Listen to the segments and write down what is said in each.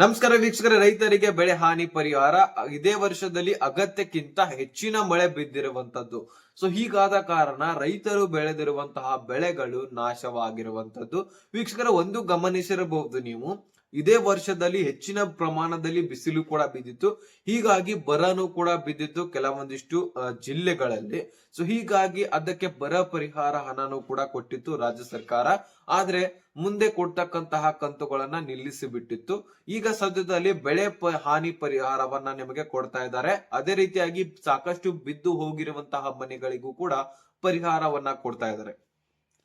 ನಮಸ್ಕಾರ ವೀಕ್ಷಕರ, ರೈತರಿಗೆ ಬೆಳೆ ಹಾನಿ ಪರಿಹಾರ. ಇದೇ ವರ್ಷದಲ್ಲಿ ಅಗತ್ಯಕ್ಕಿಂತ ಹೆಚ್ಚಿನ ಮಳೆ ಬಿದ್ದಿರುವಂತದ್ದು ಸೊ ಹೀಗಾದ ಕಾರಣ ರೈತರು ಬೆಳೆದಿರುವಂತಹ ಬೆಳೆಗಳು ನಾಶವಾಗಿರುವಂತದ್ದು ವೀಕ್ಷಕರ, ಒಂದು ಗಮನಿಸಿರಬಹುದು ನೀವು. ಇದೇ ವರ್ಷದಲ್ಲಿ ಹೆಚ್ಚಿನ ಪ್ರಮಾಣದಲ್ಲಿ ಬಿಸಿಲು ಕೂಡ ಬಿದ್ದಿತ್ತು. ಹೀಗಾಗಿ ಬರನು ಕೂಡ ಬಿದ್ದಿತ್ತು ಕೆಲವೊಂದಿಷ್ಟು ಜಿಲ್ಲೆಗಳಲ್ಲಿ. ಸೊ ಹೀಗಾಗಿ ಅದಕ್ಕೆ ಬರ ಪರಿಹಾರ ಹಣನೂ ಕೂಡ ಕೊಟ್ಟಿತ್ತು ರಾಜ್ಯ ಸರ್ಕಾರ. ಆದ್ರೆ ಮುಂದೆ ಕೊಡ್ತಕ್ಕಂತಹ ಕಂತುಗಳನ್ನ ನಿಲ್ಲಿಸಿ ಬಿಟ್ಟಿತ್ತು ಈಗ ಸದ್ಯದಲ್ಲಿ ಬೆಳೆ ಹಾನಿ ಪರಿಹಾರವನ್ನ ನಿಮಗೆ ಕೊಡ್ತಾ ಇದ್ದಾರೆ. ಅದೇ ರೀತಿಯಾಗಿ ಸಾಕಷ್ಟು ಬಿದ್ದು ಹೋಗಿರುವಂತಹ ಮನೆಗಳಿಗೂ ಕೂಡ ಪರಿಹಾರವನ್ನ ಕೊಡ್ತಾ ಇದ್ದಾರೆ.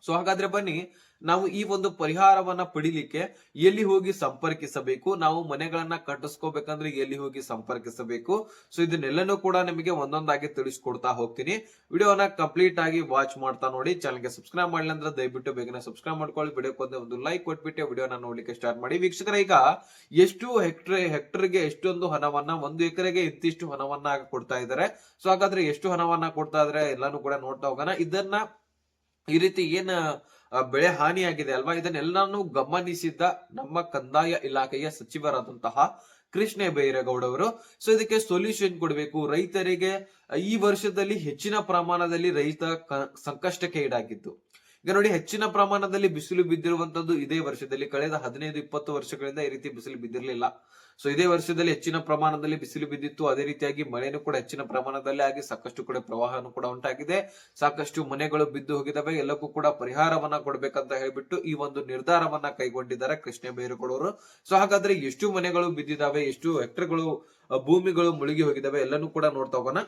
ಸೊ ಹಾಗಾದ್ರೆ ಬನ್ನಿ, ನಾವು ಈ ಒಂದು ಪರಿಹಾರವನ್ನ ಪಡಿಲಿಕ್ಕೆ ಎಲ್ಲಿ ಹೋಗಿ ಸಂಪರ್ಕಿಸಬೇಕು? ನಾವು ಮನೆಗಳನ್ನ ಕಟ್ಟಿಸ್ಕೋಬೇಕಂದ್ರೆ ಎಲ್ಲಿ ಹೋಗಿ ಸಂಪರ್ಕಿಸಬೇಕು? ಸೊ ಇದನ್ನೆಲ್ಲನೂ ಕೂಡ ನಿಮಗೆ ಒಂದೊಂದಾಗಿ ತಿಳಿಸ್ಕೊಡ್ತಾ ಹೋಗ್ತೀನಿ. ವಿಡಿಯೋನ ಕಂಪ್ಲೀಟ್ ಆಗಿ ವಾಚ್ ಮಾಡ್ತಾ ನೋಡಿ. ಚಾನಲ್ಗೆ ಸಬ್ಸ್ಕ್ರೈಬ್ ಮಾಡಲಿಲ್ಲ ಅಂದ್ರೆ ದಯವಿಟ್ಟು ಬೇಗನೆ ಸಬ್ಸ್ಕ್ರೈಬ್ ಮಾಡ್ಕೊಳ್ಳಿ. ವಿಡಿಯೋಕ್ಕೆ ಒಂದು ಲೈಕ್ ಕೊಟ್ಬಿಟ್ಟು ವಿಡಿಯೋನ ನೋಡ್ಲಿಕ್ಕೆ ಸ್ಟಾರ್ಟ್ ಮಾಡಿ. ವೀಕ್ಷಕರ, ಈಗ ಎಷ್ಟು ಹೆಕ್ಟರ್, ಹೆಕ್ಟರ್ಗೆ ಎಷ್ಟೊಂದು ಹಣವನ್ನ, ಒಂದು ಎಕರೆಗೆ ಇಂತಿಷ್ಟು ಹಣವನ್ನ ಕೊಡ್ತಾ ಇದ್ದಾರೆ. ಸೊ ಹಾಗಾದ್ರೆ ಎಷ್ಟು ಹಣವನ್ನ ಕೊಡ್ತಾ ಇದ್ರೆ ಎಲ್ಲಾನು ಕೂಡ ನೋಡ್ತಾ ಹೋಗೋಣ. ಇದನ್ನ ಈ ರೀತಿ ಏನ ಬೆಳೆ ಹಾನಿಯಾಗಿದೆ ಅಲ್ವಾ? ಇದನ್ನೆಲ್ಲಾನು ಗಮನಿಸಿದ್ದ ನಮ್ಮ ಕಂದಾಯ ಇಲಾಖೆಯ ಸಚಿವರಾದಂತಹ ಕೃಷ್ಣ ಬೈರೇಗೌಡ ಅವರು ಸೊ ಇದಕ್ಕೆ ಸೊಲ್ಯೂಷನ್ ಕೊಡಬೇಕು. ರೈತರಿಗೆ, ಈ ವರ್ಷದಲ್ಲಿ ಹೆಚ್ಚಿನ ಪ್ರಮಾಣದಲ್ಲಿ ರೈತ ಸಂಕಷ್ಟಕ್ಕೆ ಈಡಾಗಿದ್ದು. ಈಗ ನೋಡಿ ಹೆಚ್ಚಿನ ಪ್ರಮಾಣದಲ್ಲಿ ಬಿಸಿಲು ಬಿದ್ದಿರುವಂತದ್ದು ಇದೇ ವರ್ಷದಲ್ಲಿ. ಕಳೆದ ಹದಿನೈದು, ಇಪ್ಪತ್ತು ವರ್ಷಗಳಿಂದ ಈ ರೀತಿ ಬಿಸಿಲು ಬಿದ್ದಿರಲಿಲ್ಲ. ಸೊ ಇದೇ ವರ್ಷದಲ್ಲಿ ಹೆಚ್ಚಿನ ಪ್ರಮಾಣದಲ್ಲಿ ಬಿಸಿಲು ಬಿದ್ದಿತ್ತು. ಅದೇ ರೀತಿಯಾಗಿ ಮಳೆನೂ ಕೂಡ ಹೆಚ್ಚಿನ ಪ್ರಮಾಣದಲ್ಲಿ ಆಗಿ ಸಾಕಷ್ಟು ಕಡೆ ಪ್ರವಾಹನೂ ಕೂಡ ಉಂಟಾಗಿದೆ. ಸಾಕಷ್ಟು ಮನೆಗಳು ಬಿದ್ದು ಹೋಗಿದಾವೆ. ಎಲ್ಲಕ್ಕೂ ಕೂಡ ಪರಿಹಾರವನ್ನ ಕೊಡಬೇಕಂತ ಹೇಳ್ಬಿಟ್ಟು ಈ ಒಂದು ನಿರ್ಧಾರವನ್ನ ಕೈಗೊಂಡಿದ್ದಾರೆ ಕೃಷ್ಣ ಬೈರೇಗೌಡರು ಸೊ ಹಾಗಾದ್ರೆ ಎಷ್ಟು ಮನೆಗಳು ಬಿದ್ದಿದಾವೆ, ಎಷ್ಟು ಹೆಕ್ಟರ್ಗಳು ಭೂಮಿಗಳು ಮುಳುಗಿ ಹೋಗಿದಾವೆ, ಎಲ್ಲನೂ ಕೂಡ ನೋಡ್ತಾ ಹೋಗೋಣ.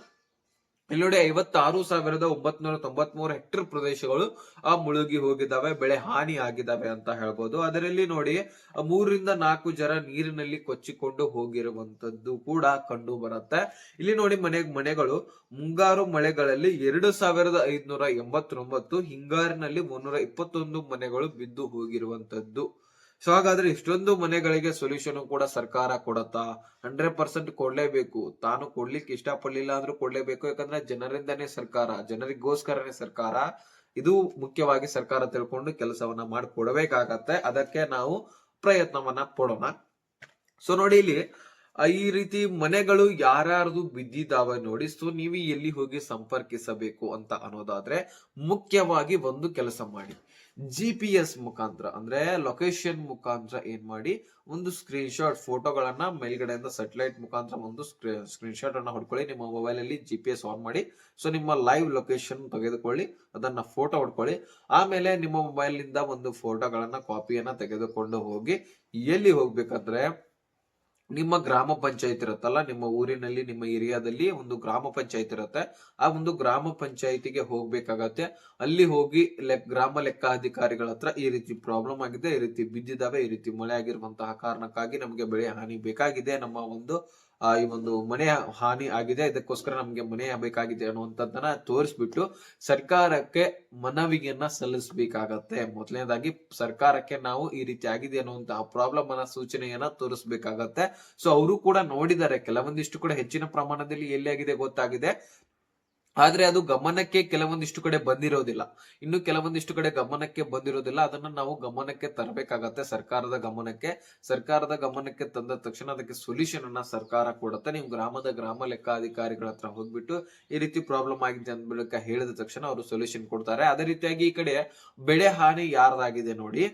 ಇಲ್ಲಿ ನೋಡಿ ಐವತ್ತಾರು ಸಾವಿರದ ಒಂಬತ್ನೂರ ತೊಂಬತ್ ಮೂರು ಹೆಕ್ಟರ್ ಪ್ರದೇಶಗಳು, ಆ, ಮುಳುಗಿ ಹೋಗಿದ್ದಾವೆ, ಬೆಳೆ ಹಾನಿ ಆಗಿದ್ದಾವೆ ಅಂತ ಹೇಳ್ಬೋದು. ಅದರಲ್ಲಿ ನೋಡಿ ಮೂರರಿಂದ ನಾಲ್ಕು ಜನ ನೀರಿನಲ್ಲಿ ಕೊಚ್ಚಿಕೊಂಡು ಹೋಗಿರುವಂತದ್ದು ಕೂಡ ಕಂಡು ಬರುತ್ತೆ. ಇಲ್ಲಿ ನೋಡಿ ಮನೆ, ಮನೆಗಳು, ಮುಂಗಾರು ಮಳೆಗಳಲ್ಲಿ ಎರಡು ಸಾವಿರದ ಐದುನೂರ ಎಂಬತ್ತೊಂಬತ್ತು, ಹಿಂಗಾರಿನಲ್ಲಿ ಮುನ್ನೂರ ಇಪ್ಪತ್ತೊಂದು ಮನೆಗಳು ಬಿದ್ದು ಹೋಗಿರುವಂತದ್ದು ಸೊ ಹಾಗಾದ್ರೆ ಇಷ್ಟೊಂದು ಮನೆಗಳಿಗೆ ಸೊಲ್ಯೂಷನ್ ಕೂಡ ಸರ್ಕಾರ ಕೊಡತ್ತಾ? Hundred percent ಕೊಡ್ಲೇಬೇಕು. ತಾನು ಕೊಡ್ಲಿಕ್ಕೆ ಇಷ್ಟಪಡ್ಲಿಲ್ಲ ಅಂದ್ರೂ ಕೊಡ್ಲೇಬೇಕು. ಯಾಕಂದ್ರೆ ಜನರಿಂದನೇ ಸರ್ಕಾರ, ಜನರಿಗೋಸ್ಕರನೇ ಸರ್ಕಾರ ಇದು ಮುಖ್ಯವಾಗಿ ಸರ್ಕಾರ ತಿಳ್ಕೊಂಡು ಕೆಲಸವನ್ನ ಮಾಡಿ ಕೊಡಬೇಕಾಗತ್ತೆ ಅದಕ್ಕೆ ನಾವು ಪ್ರಯತ್ನವನ್ನ ಪಡೋಣ ಸೊ ನೋಡಿ ಇಲ್ಲಿ ಈ ರೀತಿ ಮನೆಗಳು ಯಾರ್ಯಾರದು ಬಿದ್ದಿದ್ದಾವೆ ನೋಡಿ, ಸೊ ನೀವು ಎಲ್ಲಿ ಹೋಗಿ ಸಂಪರ್ಕಿಸಬೇಕು ಅಂತ ಅನ್ನೋದಾದ್ರೆ ಮುಖ್ಯವಾಗಿ ಒಂದು ಕೆಲಸ ಮಾಡಿ. ಜಿ ಪಿ ಎಸ್ ಮುಖಾಂತರ, ಅಂದ್ರೆ ಲೊಕೇಶನ್ ಮುಖಾಂತರ ಏನ್ ಮಾಡಿ, ಒಂದು ಸ್ಕ್ರೀನ್ ಶಾಟ್ ಫೋಟೋಗಳನ್ನ ಮೇಲ್ಗಡೆಯಿಂದ ಸೆಟಲೈಟ್ ಮುಖಾಂತರ ಒಂದು ಸ್ಕ್ರೀನ್ ಶಾಟ್ ಅನ್ನ ಹೊಡ್ಕೊಳ್ಳಿ, ನಿಮ್ಮ ಮೊಬೈಲ್ ಅಲ್ಲಿ ಜಿ ಪಿ ಎಸ್ ಆನ್ ಮಾಡಿ, ಸೊ ನಿಮ್ಮ ಲೈವ್ ಲೊಕೇಶನ್ ತೆಗೆದುಕೊಳ್ಳಿ, ಅದನ್ನ ಫೋಟೋ ಹೊಡ್ಕೊಳ್ಳಿ. ಆಮೇಲೆ ನಿಮ್ಮ ಮೊಬೈಲ್ನಿಂದ ಒಂದು ಫೋಟೋಗಳನ್ನ ಕಾಪಿಯನ್ನ ತೆಗೆದುಕೊಂಡು ಹೋಗಿ, ಎಲ್ಲಿ ಹೋಗ್ಬೇಕಂದ್ರೆ ನಿಮ್ಮ ಗ್ರಾಮ ಪಂಚಾಯತ್ ಇರುತ್ತಲ್ಲ, ನಿಮ್ಮ ಊರಿನಲ್ಲಿ, ನಿಮ್ಮ ಏರಿಯಾದಲ್ಲಿ ಒಂದು ಗ್ರಾಮ ಪಂಚಾಯತ್ ಇರುತ್ತೆ. ಆ ಒಂದು ಗ್ರಾಮ ಪಂಚಾಯತಿಗೆ ಹೋಗ್ಬೇಕಾಗತ್ತೆ. ಅಲ್ಲಿ ಹೋಗಿ ಲೆಕ್, ಗ್ರಾಮ ಲೆಕ್ಕಾಧಿಕಾರಿಗಳ ಹತ್ರ ಈ ರೀತಿ ಪ್ರಾಬ್ಲಮ್ ಆಗಿದೆ, ಈ ರೀತಿ ಬಿದ್ದಿದ್ದಾವೆ, ಈ ರೀತಿ ಮಳೆ ಆಗಿರುವಂತಹ ಕಾರಣಕ್ಕಾಗಿ ನಮಗೆ ಬೆಳೆ ಹಾನಿ ಬೇಕಾಗಿದೆ ನಮ್ಮ ಒಂದು ಈ ಒಂದು ಮನೆಯ ಹಾನಿ ಆಗಿದೆ, ಇದಕ್ಕೋಸ್ಕರ ನಮ್ಗೆ ಮನೆ ಬೇಕಾಗಿದೆ ಅನ್ನುವಂಥದ್ದನ್ನ ತೋರಿಸ್ಬಿಟ್ಟು ಸರ್ಕಾರಕ್ಕೆ ಮನವಿಯನ್ನ ಸಲ್ಲಿಸಬೇಕಾಗತ್ತೆ. ಮೊದಲನೇದಾಗಿ ಸರ್ಕಾರಕ್ಕೆ ನಾವು ಈ ರೀತಿ ಆಗಿದೆ ಅನ್ನುವಂತಹ ಪ್ರಾಬ್ಲಮ್ ಅನ್ನ, ಸೂಚನೆಯನ್ನ ತೋರಿಸ್ಬೇಕಾಗತ್ತೆ. ಸೊ ಅವರು ಕೂಡ ನೋಡಿದ್ದಾರೆ, ಕೆಲವೊಂದಿಷ್ಟು ಕೂಡ ಹೆಚ್ಚಿನ ಪ್ರಮಾಣದಲ್ಲಿ ಎಲ್ಲಿ ಆಗಿದೆ ಗೊತ್ತಾಗಿದೆ. ಆದ್ರೆ ಅದು ಗಮನಕ್ಕೆ ಕೆಲವೊಂದಿಷ್ಟು ಕಡೆ ಬಂದಿರೋದಿಲ್ಲ. ಇನ್ನು ಕೆಲವೊಂದಿಷ್ಟು ಕಡೆ ಗಮನಕ್ಕೆ ಬಂದಿರೋದಿಲ್ಲ. ಅದನ್ನ ನಾವು ಗಮನಕ್ಕೆ ತರಬೇಕಾಗತ್ತೆ ಸರ್ಕಾರದ ಗಮನಕ್ಕೆ. ಸರ್ಕಾರದ ಗಮನಕ್ಕೆ ತಂದ ತಕ್ಷಣ ಅದಕ್ಕೆ ಸೊಲ್ಯೂಷನ್ ಅನ್ನ ಸರ್ಕಾರ ಕೊಡುತ್ತೆ. ನೀವು ಗ್ರಾಮದ ಗ್ರಾಮ ಲೆಕ್ಕಾಧಿಕಾರಿಗಳ ಹತ್ರ ಹೋಗ್ಬಿಟ್ಟು ಈ ರೀತಿ ಪ್ರಾಬ್ಲಮ್ ಆಗಿದೆ ಅಂದ್ಬಿಡಕ ಹೇಳಿದ ತಕ್ಷಣ ಅವರು ಸೊಲ್ಯೂಷನ್ ಕೊಡ್ತಾರೆ. ಅದೇ ರೀತಿಯಾಗಿ ಈ ಕಡೆ ಬೆಳೆ ಹಾನಿ ಯಾರ್ದಾಗಿದೆ ನೋಡಿ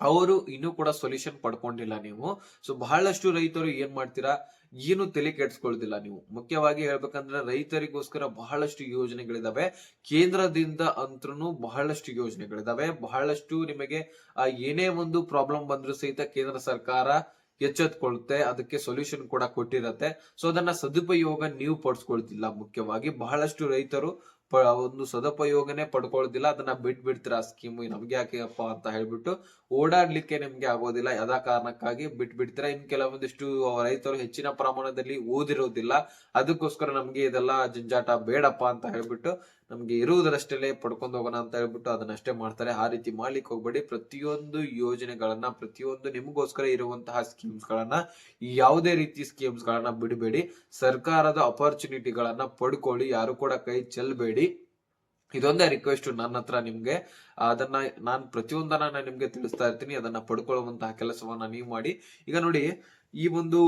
ಅವರು ಇನ್ನೂ ಕೂಡ ಸೊಲ್ಯೂಷನ್ ಪಡ್ಕೊಂಡಿಲ್ಲ ನೀವು. ಸೊ ಬಹಳಷ್ಟು ರೈತರು ಏನ್ ಮಾಡ್ತೀರಾ? ಏನು ತಲೆ ಕೆಡ್ಸ್ಕೊಳ್ದಿಲ್ಲ ನೀವು. ಮುಖ್ಯವಾಗಿ ಹೇಳ್ಬೇಕಂದ್ರೆ ರೈತರಿಗೋಸ್ಕರ ಬಹಳಷ್ಟು ಯೋಜನೆಗಳಿದಾವೆ. ಕೇಂದ್ರದಿಂದ ಅಂತ್ರೂ ಬಹಳಷ್ಟು ಯೋಜನೆಗಳಿದಾವೆ. ಬಹಳಷ್ಟು ನಿಮಗೆ ಏನೇ ಒಂದು ಪ್ರಾಬ್ಲಮ್ ಬಂದ್ರೂ ಸಹಿತ ಕೇಂದ್ರ ಸರ್ಕಾರ ಎಚ್ಚೆತ್ಕೊಳ್ಳುತ್ತೆ ಅದಕ್ಕೆ ಸೊಲ್ಯೂಷನ್ ಕೂಡ ಕೊಟ್ಟಿರತ್ತೆ. ಸೊ ಅದನ್ನ ಸದುಪಯೋಗ ನೀವು ಪಡಿಸ್ಕೊಳ್ತಿಲ್ಲ ಮುಖ್ಯವಾಗಿ. ಬಹಳಷ್ಟು ರೈತರು ಒಂದು ಸದುಪಯೋಗನೇ ಪಡ್ಕೊಳ್ಳೋದಿಲ್ಲ ಅದನ್ನ ಬಿಟ್ಬಿಡ್ತೀರಾ ಸ್ಕೀಮ್? ನಮ್ಗೆ ಯಾಕೆಪ್ಪ ಅಂತ ಹೇಳ್ಬಿಟ್ಟು ಓಡಾಡ್ಲಿಕ್ಕೆ ನಿಮ್ಗೆ ಆಗೋದಿಲ್ಲ ಯಾವ ಕಾರಣಕ್ಕಾಗಿ ಬಿಟ್ ಬಿಡ್ತೀರ ಇನ್ ಕೆಲವೊಂದಿಷ್ಟು ರೈತರು ಹೆಚ್ಚಿನ ಪ್ರಮಾಣದಲ್ಲಿ ಓದಿರೋದಿಲ್ಲ. ಅದಕ್ಕೋಸ್ಕರ ನಮ್ಗೆ ಇದೆಲ್ಲ ಜಂಜಾಟ ಬೇಡಪ್ಪ ಅಂತ ಹೇಳ್ಬಿಟ್ಟು ನಮ್ಗೆ ಇರುವುದರಷ್ಟೇ ಪಡ್ಕೊಂಡು ಹೋಗೋಣ ಅಂತ ಹೇಳ್ಬಿಟ್ಟು ಅದನ್ನಷ್ಟೇ ಮಾಡ್ತಾರೆ. ಆ ರೀತಿ ಮಾಡ್ಲಿಕ್ಕೆ ಹೋಗ್ಬೇಡಿ. ಪ್ರತಿಯೊಂದು ಯೋಜನೆಗಳನ್ನ, ಪ್ರತಿಯೊಂದು ನಿಮಗೋಸ್ಕರ ಇರುವಂತಹ ಸ್ಕೀಮ್ಸ್ ಗಳನ್ನ ಯಾವುದೇ ರೀತಿ ಸ್ಕೀಮ್ಸ್ ಗಳನ್ನ ಬಿಡಬೇಡಿ. ಸರ್ಕಾರದ ಅಪರ್ಚುನಿಟಿಗಳನ್ನ ಪಡ್ಕೊಳ್ಳಿ. ಯಾರು ಕೂಡ ಕೈ ಚೆಲ್ಲಬೇಡಿ ಇದೊಂದೇ ರಿಕ್ವೆಸ್ಟ್ ನನ್ನ ಹತ್ರ ನಿಮ್ಗೆ. ಅದನ್ನ ನಾನು ಪ್ರತಿಯೊಂದನ್ನ ನಾನು ನಿಮ್ಗೆ ತಿಳಿಸ್ತಾ ಇರ್ತೀನಿ. ಅದನ್ನ ಪಡ್ಕೊಳ್ಳುವಂತಹ ಕೆಲಸವನ್ನ ನೀವು ಮಾಡಿ. ಈಗ ನೋಡಿ ಈ ಒಂದು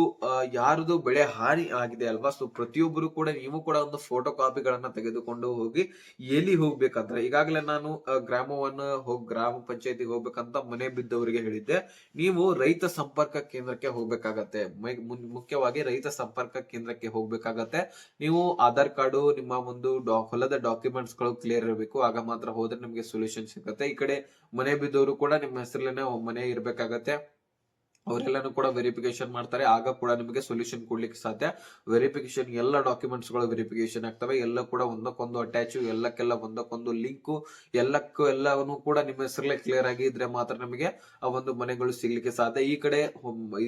ಯಾರದು ಬೆಳೆ ಹಾನಿ ಆಗಿದೆ ಅಲ್ವಾ? ಸೊ ಪ್ರತಿಯೊಬ್ಬರು ಕೂಡ ನೀವು ಕೂಡ ಒಂದು ಫೋಟೋ ಕಾಪಿಗಳನ್ನ ತೆಗೆದುಕೊಂಡು ಹೋಗಿ ಎಲ್ಲಿ ಹೋಗ್ಬೇಕಂದ್ರೆ, ಈಗಾಗಲೇ ನಾನು ಗ್ರಾಮವನ್ನು ಹೋಗಿ, ಗ್ರಾಮ ಪಂಚಾಯತಿಗೆ ಹೋಗ್ಬೇಕಂತ ಮನೆ ಬಿದ್ದವರಿಗೆ ಹೇಳಿದ್ದೆ. ನೀವು ರೈತ ಸಂಪರ್ಕ ಕೇಂದ್ರಕ್ಕೆ ಹೋಗ್ಬೇಕಾಗತ್ತೆ. ಮುಖ್ಯವಾಗಿ ರೈತ ಸಂಪರ್ಕ ಕೇಂದ್ರಕ್ಕೆ ಹೋಗ್ಬೇಕಾಗತ್ತೆ. ನೀವು ಆಧಾರ್ ಕಾರ್ಡು, ನಿಮ್ಮ ಒಂದು ಹೊಲದ ಡಾಕ್ಯುಮೆಂಟ್ಸ್ಗಳು ಕ್ಲಿಯರ್ ಇರಬೇಕು. ಆಗ ಮಾತ್ರ ಹೋದ್ರೆ ನಿಮ್ಗೆ ಸೊಲ್ಯೂಷನ್ ಸಿಗುತ್ತೆ. ಈ ಕಡೆ ಮನೆ ಬಿದ್ದವರು ಕೂಡ ನಿಮ್ಮ ಹೆಸರಲ್ಲೇನೆ ಮನೆ ಇರ್ಬೇಕಾಗತ್ತೆ. ಅವರೆಲ್ಲನೂ ಕೂಡ ವೆರಿಫಿಕೇಶನ್ ಮಾಡ್ತಾರೆ. ಆಗ ಕೂಡ ನಿಮಗೆ ಸೊಲ್ಯೂಷನ್ ಕೊಡ್ಲಿಕ್ಕೆ ಸಾಧ್ಯ. ವೆರಿಫಿಕೇಶನ್ ಎಲ್ಲ ಡಾಕ್ಯುಮೆಂಟ್ಸ್ಗಳು ವೆರಿಫಿಕೇಶನ್ ಆಗ್ತವೆ. ಎಲ್ಲ ಕೂಡ ಒಂದಕ್ಕೊಂದು ಅಟ್ಯಾಚ್ ಎಲ್ಲಕ್ಕೆಲ್ಲ ಒಂದಕ್ಕೊಂದು ಲಿಂಕು ಎಲ್ಲಕ್ಕೂ ಎಲ್ಲವನ್ನು ಕೂಡ ನಿಮ್ಮ ಹೆಸರಲ್ಲೇ ಕ್ಲಿಯರ್ ಆಗಿ ಇದ್ರೆ ಮಾತ್ರ ನಮಗೆ ಆ ಒಂದು ಮನೆಗಳು ಸಿಗ್ಲಿಕ್ಕೆ ಸಾಧ್ಯ. ಈ ಕಡೆ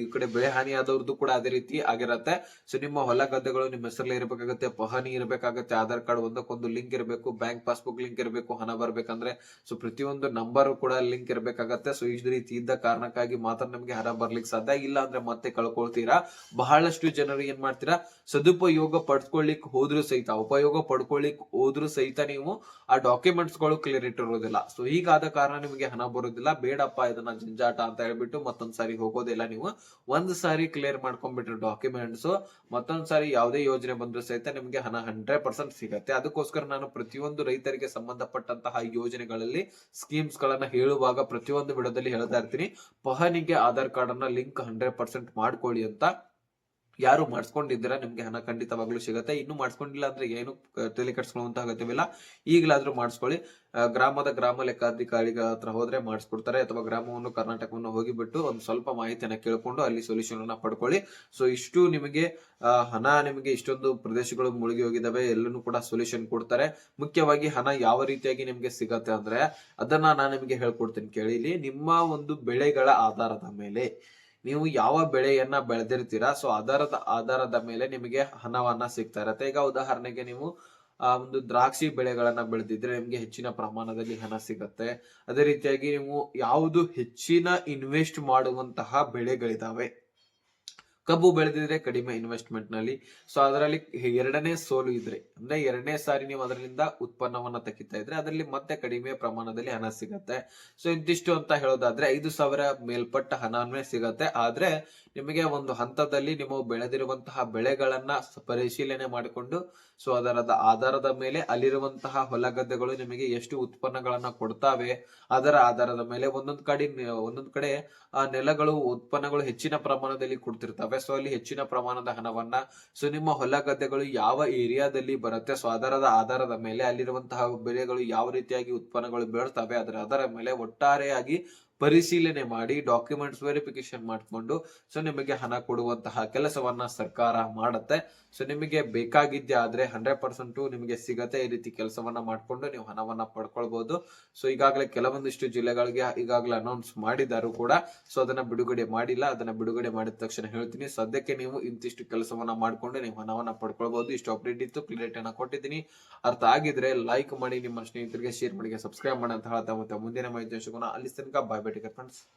ಈ ಕಡೆ ಬೆಳೆ ಹಾನಿ ಆದವ್ರದ್ದು ಕೂಡ ಅದೇ ರೀತಿ ಆಗಿರತ್ತೆ. ಸೊ ನಿಮ್ಮ ಹೊಲ ಗದ್ದೆಗಳು ನಿಮ್ಮ ಹೆಸರಲ್ಲೇ ಇರಬೇಕಾಗತ್ತೆ. ಪಹನಿ ಇರಬೇಕಾಗತ್ತೆ. ಆಧಾರ್ ಕಾರ್ಡ್ ಒಂದಕ್ಕೊಂದು ಲಿಂಕ್ ಇರಬೇಕು. ಬ್ಯಾಂಕ್ ಪಾಸ್ಬುಕ್ ಲಿಂಕ್ ಇರಬೇಕು. ಹಣ ಬರ್ಬೇಕಂದ್ರೆ. ಸೊ ಪ್ರತಿಯೊಂದು ನಂಬರ್ ಕೂಡ ಲಿಂಕ್ ಇರಬೇಕಾಗತ್ತೆ. ಸೊ ಈ ರೀತಿ ಇದ್ದ ಕಾರಣಕ್ಕಾಗಿ ಮಾತ್ರ ನಮಗೆ ಹಣ ಬರ್ಲಿಕ್ಕೆ ಸಾಧ್ಯ ಇಲ್ಲ ಅಂದ್ರೆ ಮತ್ತೆ ಕಳ್ಕೊಳ್ತೀರಾ? ಬಹಳಷ್ಟು ಜನರು ಏನ್ ಮಾಡ್ತೀರಾ? ಸದುಪಯೋಗ ಪಡ್ಕೊಳ್ಲಿಕ್ ಹೋದ್ರು ಸಹಿತ, ಉಪಯೋಗ ಪಡ್ಕೊಳ್ಲಿಕ್ ಹೋದ್ರು ಸಹಿತ ನೀವು ಆ ಡಾಕ್ಯುಮೆಂಟ್ಸ್ಗಳು ಕ್ಲಿಯರ್ ಇಟ್ಟಿರೋದಿಲ್ಲ. ಸೊ ಹೀಗಾದ ಕಾರಣ ನಿಮಗೆ ಹಣ ಬರೋದಿಲ್ಲ. ಬೇಡಪ್ಪ, ಇದನ್ನ ಜಂಜಾಟ ಅಂತ ಹೇಳ್ಬಿಟ್ಟು ಮತ್ತೊಂದ್ ಸಾರಿ ಹೋಗೋದಿಲ್ಲ ನೀವು. ಒಂದ್ ಸಾರಿ ಕ್ಲಿಯರ್ ಮಾಡ್ಕೊಂಡ್ಬಿಟ್ರಿ ಡಾಕ್ಯುಮೆಂಟ್ಸ್ ಮತ್ತೊಂದ್ ಸಾರಿ ಯಾವುದೇ ಯೋಜನೆ ಬಂದ್ರು ಸಹಿತ ನಿಮಗೆ ಹಣ ಹಂಡ್ರೆಡ್ ಪರ್ಸೆಂಟ್ ಸಿಗತ್ತೆ. ಅದಕ್ಕೋಸ್ಕರ ನಾನು ಪ್ರತಿಯೊಂದು ರೈತರಿಗೆ ಸಂಬಂಧಪಟ್ಟಂತಹ ಯೋಜನೆಗಳಲ್ಲಿ ಸ್ಕೀಮ್ಸ್ ಗಳನ್ನ ಹೇಳುವಾಗ ಪ್ರತಿಯೊಂದು ವಿಡಿಯೋದಲ್ಲಿ ಹೇಳ್ತಾ ಇರ್ತೀನಿ. ಪಹನಿಗೆ Aadhaar card link hundred percent ಮಾಡ್ಕೊಳ್ಳಿ ಅಂತ ಯಾರು ಮಾಡಿಸ್ಕೊಂಡಿದ್ದೀರಾ? ನಿಮ್ಗೆ ಹಣ ಖಂಡಿತವಾಗ್ಲೂ ಸಿಗುತ್ತೆ. ಇನ್ನು ಮಾಡಿಸ್ಕೊಂಡಿಲ್ಲ ಅಂದ್ರೆ ಏನು ತಲೆ ಕಟ್ಸ್ಕೊಳ್ಳುವಂತ ಅಗತ್ಯವಿಲ್ಲ. ಈಗಲಾದ್ರೂ ಮಾಡಿಸ್ಕೊಳ್ಳಿ. ಗ್ರಾಮದ ಗ್ರಾಮ ಲೆಕ್ಕಾಧಿಕಾರಿಗಳ ಹತ್ರ ಹೋದ್ರೆ ಮಾಡಿಸ್ಕೊಡ್ತಾರೆ. ಅಥವಾ ಗ್ರಾಮವನ್ನು, ಕರ್ನಾಟಕವನ್ನು ಹೋಗಿಬಿಟ್ಟು ಒಂದು ಸ್ವಲ್ಪ ಮಾಹಿತಿಯನ್ನ ಕೇಳ್ಕೊಂಡು ಅಲ್ಲಿ ಸೊಲ್ಯೂಷನ್ ಅನ್ನ ಪಡ್ಕೊಳ್ಳಿ. ಸೊ ಇಷ್ಟು ನಿಮಗೆ ಹಣ ನಿಮಗೆ ಇಷ್ಟೊಂದು ಪ್ರದೇಶಗಳು ಮುಳುಗಿ ಹೋಗಿದಾವೆ ಎಲ್ಲನೂ ಕೂಡ ಸೊಲ್ಯೂಷನ್ ಕೊಡ್ತಾರೆ. ಮುಖ್ಯವಾಗಿ ಹಣ ಯಾವ ರೀತಿಯಾಗಿ ನಿಮ್ಗೆ ಸಿಗತ್ತೆ ಅಂದ್ರೆ, ಅದನ್ನ ನಾನು ನಿಮಗೆ ಹೇಳ್ಕೊಡ್ತೀನಿ ಕೇಳಿ. ನಿಮ್ಮ ಒಂದು ಬೆಳೆಗಳ ಆಧಾರದ ಮೇಲೆ. ನೀವು ಯಾವ ಬೆಳೆಯನ್ನ ಬೆಳೆದಿರ್ತೀರಾ ಸೊ ಆಧಾರದ ಆಧಾರದ ಮೇಲೆ ನಿಮಗೆ ಹಣವನ್ನ ಸಿಗ್ತಾ ಇರತ್ತೆ. ಈಗ ಉದಾಹರಣೆಗೆ ನೀವು, ಆ, ಒಂದು ದ್ರಾಕ್ಷಿ ಬೆಳೆಗಳನ್ನ ಬೆಳೆದಿದ್ರೆ ನಿಮ್ಗೆ ಹೆಚ್ಚಿನ ಪ್ರಮಾಣದಲ್ಲಿ ಹಣ ಸಿಗತ್ತೆ. ಅದೇ ರೀತಿಯಾಗಿ ನೀವು ಯಾವುದು ಹೆಚ್ಚಿನ ಇನ್ವೆಸ್ಟ್ ಮಾಡುವಂತಹ ಬೆಳೆಗಳಿದಾವೆ. ಕಬ್ಬು ಬೆಳೆದಿದ್ರೆ ಕಡಿಮೆ ಇನ್ವೆಸ್ಟ್ಮೆಂಟ್ನಲ್ಲಿ. ಸೊ ಅದರಲ್ಲಿ ಎರಡನೇ ಸೋಲು ಇದ್ರೆ, ಅಂದ್ರೆ ಎರಡನೇ ಸಾರಿ ನೀವು ಅದರಿಂದ ಉತ್ಪನ್ನವನ್ನ ತೆಗಿತಾ ಇದ್ರೆ ಅದರಲ್ಲಿ ಮತ್ತೆ ಕಡಿಮೆ ಪ್ರಮಾಣದಲ್ಲಿ ಹಣ ಸಿಗತ್ತೆ. ಸೊ ಇಂತಿಷ್ಟು ಅಂತ ಹೇಳೋದಾದ್ರೆ ಐದು ಸಾವಿರ ಮೇಲ್ಪಟ್ಟ ಹಣವೇ ಸಿಗತ್ತೆ. ಆದ್ರೆ ನಿಮಗೆ ಒಂದು ಹಂತದಲ್ಲಿ ನೀವು ಬೆಳೆದಿರುವಂತಹ ಬೆಳೆಗಳನ್ನ ಪರಿಶೀಲನೆ ಮಾಡಿಕೊಂಡು ಸೊ ಅದರದ ಆಧಾರದ ಮೇಲೆ ಅಲ್ಲಿರುವಂತಹ ಹೊಲ ಗದ್ದೆಗಳು ನಿಮಗೆ ಎಷ್ಟು ಉತ್ಪನ್ನಗಳನ್ನ ಕೊಡ್ತಾವೆ, ಅದರ ಆಧಾರದ ಮೇಲೆ ಒಂದೊಂದ್ ಕಡೆ ಒಂದೊಂದ್ ಕಡೆ, ಆ ನೆಲಗಳು, ಉತ್ಪನ್ನಗಳು ಹೆಚ್ಚಿನ ಪ್ರಮಾಣದಲ್ಲಿ ಕೊಡ್ತಿರ್ತವೆ. ಸೊ ಹೆಚ್ಚಿನ ಪ್ರಮಾಣದ ಹಣವನ್ನ, ಸೊ ನಿಮ್ಮ ಹೊಲ ಗದ್ದೆಗಳು ಯಾವ ಏರಿಯಾದಲ್ಲಿ ಬರುತ್ತೆ, ಸೊ ಅದರದ ಆಧಾರದ ಮೇಲೆ ಅಲ್ಲಿರುವಂತಹ ಬೆಳೆಗಳು ಯಾವ ರೀತಿಯಾಗಿ ಉತ್ಪನ್ನಗಳು ಬೆಳ್ತವೆ ಅದರ ಅದರ ಮೇಲೆ ಒಟ್ಟಾರೆಯಾಗಿ ಪರಿಶೀಲನೆ ಮಾಡಿ ಡಾಕ್ಯುಮೆಂಟ್ಸ್ ವೆರಿಫಿಕೇಶನ್ ಮಾಡಿಕೊಂಡು ಸೊ ನಿಮಗೆ ಹಣ ಕೊಡುವಂತಹ ಕೆಲಸವನ್ನ ಸರ್ಕಾರ ಮಾಡುತ್ತೆ. ಸೊ ನಿಮಗೆ ಬೇಕಾಗಿದ್ದೆ ಆದ್ರೆ ಹಂಡ್ರೆಡ್ ಪರ್ಸೆಂಟ್ ನಿಮಗೆ ಸಿಗತ್ತೆ ಈ ರೀತಿ ಕೆಲಸವನ್ನ ಮಾಡ್ಕೊಂಡು ನೀವು ಹಣವನ್ನ ಪಡ್ಕೊಳ್ಬಹುದು ಸೊ ಈಗಾಗಲೇ ಕೆಲವೊಂದಿಷ್ಟು ಜಿಲ್ಲೆಗಳಿಗೆ ಈಗಾಗಲೇ ಅನೌನ್ಸ್ ಮಾಡಿದಾರು ಕೂಡ. ಸೊ ಅದನ್ನ ಬಿಡುಗಡೆ ಮಾಡಿಲ್ಲ. ಅದನ್ನ ಬಿಡುಗಡೆ ಮಾಡಿದ ತಕ್ಷಣ ಹೇಳ್ತೀನಿ, ಸದ್ಯಕ್ಕೆ ನೀವು ಇಂತಿಷ್ಟು ಕೆಲಸವನ್ನ ಮಾಡಿಕೊಂಡು ನೀವು ಹಣವನ್ನ ಪಡ್ಕೊಳ್ಬಹುದು ಇಷ್ಟು ಅಪ್ಡೇಟ್ ಇತ್ತು ಕ್ಲಿಯರಿಟಿ ಅನ್ನ ಕೊಟ್ಟಿದ್ದೀನಿ. ಅರ್ಥ ಆಗಿದ್ರೆ ಲೈಕ್ ಮಾಡಿ, ನಿಮ್ಮ ಸ್ನೇಹಿತರಿಗೆ ಶೇರ್ ಮಾಡಿ ಸಬ್ಸ್ಕ್ರೈಬ್ ಮಾಡಿ ಅಂತ ಹೇಳ್ತಾ ಮತ್ತೆ ಮುಂದಿನ ಮಾಹಿತಿ ಅಲ್ಲಿ ತನಕ ಬಾಯ್ diabetic friends.